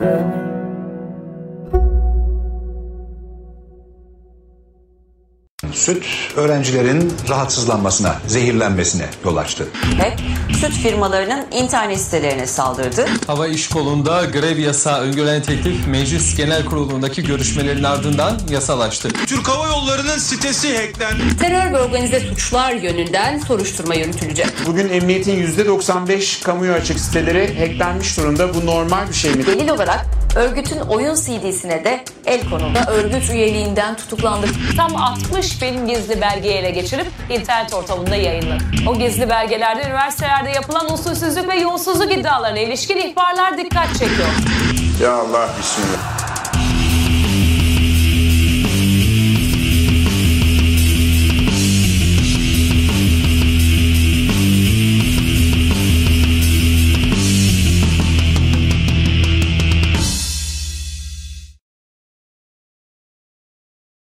heaven. Süt öğrencilerin rahatsızlanmasına, zehirlenmesine yol açtı. HEP, süt firmalarının internet sitelerine saldırdı. Hava İş Kolu'nda grev yasağı öngören teklif Meclis Genel Kurulu'ndaki görüşmelerin ardından yasalaştı. Türk Hava Yolları'nın sitesi hacklendi. Terör ve organize suçlar yönünden soruşturma yürütülecek. Bugün emniyetin %95 kamuya açık siteleri hacklenmiş durumda. Bu normal bir şey mi? Delil olarak örgütün oyun CD'sine de el konuldu. Örgüt üyeliğinden tutuklandı. Tam 60 bin gizli belgeyi ele geçirip internet ortamında yayınladı. O gizli belgelerde üniversitelerde yapılan usulsüzlük ve yolsuzluk iddialarına ilişkin ihbarlar dikkat çekiyor. Ya Allah bismillah.